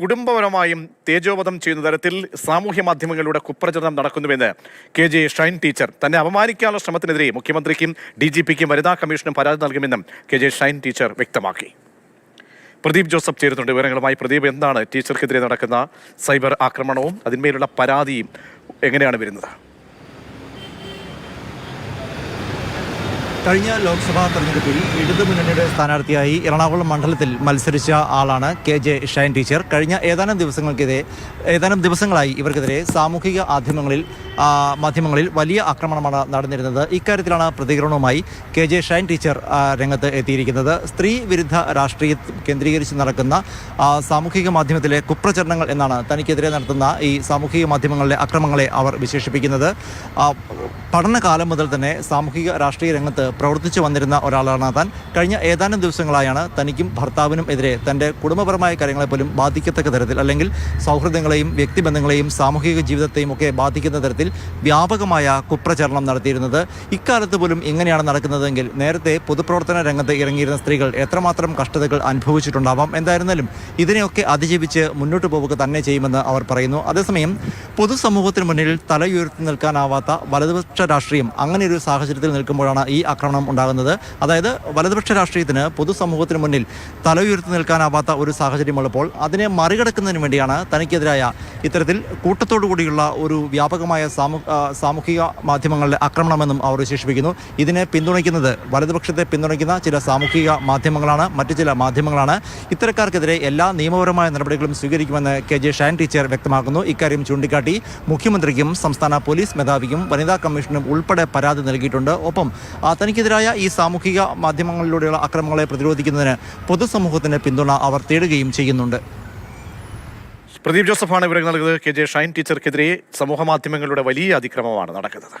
കുടുംബപരമായും തേജോവധം ചെയ്യുന്ന തരത്തിൽ സാമൂഹ്യ മാധ്യമങ്ങളിലൂടെ കുപ്രചരണം നടക്കുന്നുവെന്ന് കെ ജെ ഷൈൻ ടീച്ചർ തന്നെ അപമാനിക്കാനുള്ള ശ്രമത്തിനെതിരെ മുഖ്യമന്ത്രിക്കും ഡി ജി പിക്കും വനിതാ കമ്മീഷനും പരാതി നൽകുമെന്നും കെ ജെ ഷൈൻ ടീച്ചർ വ്യക്തമാക്കി. പ്രദീപ് ജോസഫ് ചേരുന്നുണ്ട്. വിവരങ്ങളുമായി പ്രദീപ് എന്താണ് ടീച്ചർക്കെതിരെ നടക്കുന്ന സൈബർ ആക്രമണവും അതിന്മേലുള്ള പരാതിയും എങ്ങനെയാണ് വരുന്നത്? കഴിഞ്ഞ ലോക്സഭാ തെരഞ്ഞെടുപ്പിൽ ഇടതുമുന്നണിയുടെ സ്ഥാനാർത്ഥിയായി എറണാകുളം മണ്ഡലത്തിൽ മത്സരിച്ച ആളാണ് കെ ജെ ഷൈൻ ടീച്ചർ. കഴിഞ്ഞ ഏതാനും ദിവസങ്ങൾക്കെതിരെ ഏതാനും ദിവസങ്ങളായി ഇവർക്കെതിരെ സാമൂഹിക മാധ്യമങ്ങളിൽ മാധ്യമങ്ങളിൽ വലിയ ആക്രമണമാണ് നടന്നിരുന്നത്. ഇക്കാര്യത്തിലാണ് പ്രതികരണവുമായി കെ ജെ ഷൈൻ ടീച്ചർ രംഗത്ത് എത്തിയിരിക്കുന്നത്. സ്ത്രീ വിരുദ്ധ രാഷ്ട്രീയ കേന്ദ്രീകരിച്ച് നടക്കുന്ന സാമൂഹിക മാധ്യമത്തിലെ കുപ്രചരണങ്ങൾ എന്നാണ് തനിക്കെതിരെ നടത്തുന്ന ഈ സാമൂഹിക മാധ്യമങ്ങളിലെ അക്രമങ്ങളെ അവർ വിശേഷിപ്പിക്കുന്നത്. പഠനകാലം മുതൽ തന്നെ സാമൂഹിക രാഷ്ട്രീയ രംഗത്ത് പ്രവർത്തിച്ചു വന്നിരുന്ന ഒരാളാണ് താൻ കഴിഞ്ഞ ഏതാനും ദിവസങ്ങളായാണ് തനിക്കും ഭർത്താവിനും എതിരെ തന്റെ കുടുംബപരമായ കാര്യങ്ങളെ പോലും ബാധിക്കത്തക്ക തരത്തിൽ അല്ലെങ്കിൽ സൗഹൃദങ്ങളെയും വ്യക്തിബന്ധങ്ങളെയും സാമൂഹിക ജീവിതത്തെയും ഒക്കെ ബാധിക്കുന്ന തരത്തിൽ വ്യാപകമായ കുപ്രചരണം നടത്തിയിരുന്നത്. ഇക്കാലത്ത് പോലും ഇങ്ങനെയാണ് നടക്കുന്നതെങ്കിൽ നേരത്തെ പൊതുപ്രവർത്തന രംഗത്ത് ഇറങ്ങിയിരുന്ന സ്ത്രീകൾ എത്രമാത്രം കഷ്ടതകൾ അനുഭവിച്ചിട്ടുണ്ടാവാം? എന്തായിരുന്നാലും ഇതിനെയൊക്കെ അതിജീവിച്ച് മുന്നോട്ട് പോവുക തന്നെ ചെയ്യുമെന്ന് അവർ പറയുന്നു. അതേസമയം പൊതുസമൂഹത്തിന് മുന്നിൽ തലയുയർത്തി നിൽക്കാനാവാത്ത വലതുപക്ഷ രാഷ്ട്രീയം അങ്ങനെ ഒരു സാഹചര്യത്തിൽ നിൽക്കുമ്പോഴാണ് ഈ ആക്രമണം ഉണ്ടാകുന്നത്. അതായത് വലതുപക്ഷ രാഷ്ട്രീയത്തിന് പൊതുസമൂഹത്തിന് മുന്നിൽ തലയുയർത്തി നിൽക്കാനാവാത്ത ഒരു സാഹചര്യമുള്ളപ്പോൾ അതിനെ മറികടക്കുന്നതിന് വേണ്ടിയാണ് തനിക്കെതിരായ ഇത്തരത്തിൽ കൂട്ടത്തോടു കൂടിയുള്ള ഒരു വ്യാപകമായ സാമൂ സാമൂഹിക മാധ്യമങ്ങളുടെ ആക്രമണമെന്നും അവർ വിശേഷിപ്പിക്കുന്നു. ഇതിനെ പിന്തുണയ്ക്കുന്നത് വലതുപക്ഷത്തെ പിന്തുണയ്ക്കുന്ന ചില സാമൂഹിക മാധ്യമങ്ങളാണ് മറ്റു ചില മാധ്യമങ്ങളാണ്. ഇത്തരക്കാർക്കെതിരെ എല്ലാ നിയമപരമായ നടപടികളും സ്വീകരിക്കുമെന്ന് കെ ജെ ഷാൻ ടീച്ചർ വ്യക്തമാക്കുന്നു. ഇക്കാര്യം ചൂണ്ടിക്കാട്ടി മുഖ്യമന്ത്രിക്കും സംസ്ഥാന പോലീസ് മേധാവിക്കും വനിതാ കമ്മീഷനും ഉൾപ്പെടെ പരാതി നൽകിയിട്ടുണ്ട്. ഒപ്പം തനിക്കെതിരായ ഈ സാമൂഹിക മാധ്യമങ്ങളിലൂടെയുള്ള അക്രമങ്ങളെ പ്രതിരോധിക്കുന്നതിന് പൊതുസമൂഹത്തിന്റെ പിന്തുണ അവർ തേടുകയും ചെയ്യുന്നുണ്ട്. പ്രദീപ് ജോസഫാണ് വിവരങ്ങൾ നൽകുന്നത്. കെ ജെ ഷൈൻ ടീച്ചർക്കെതിരെ സമൂഹ മാധ്യമങ്ങളുടെ വലിയ അതിക്രമമാണ് നടക്കുന്നത്.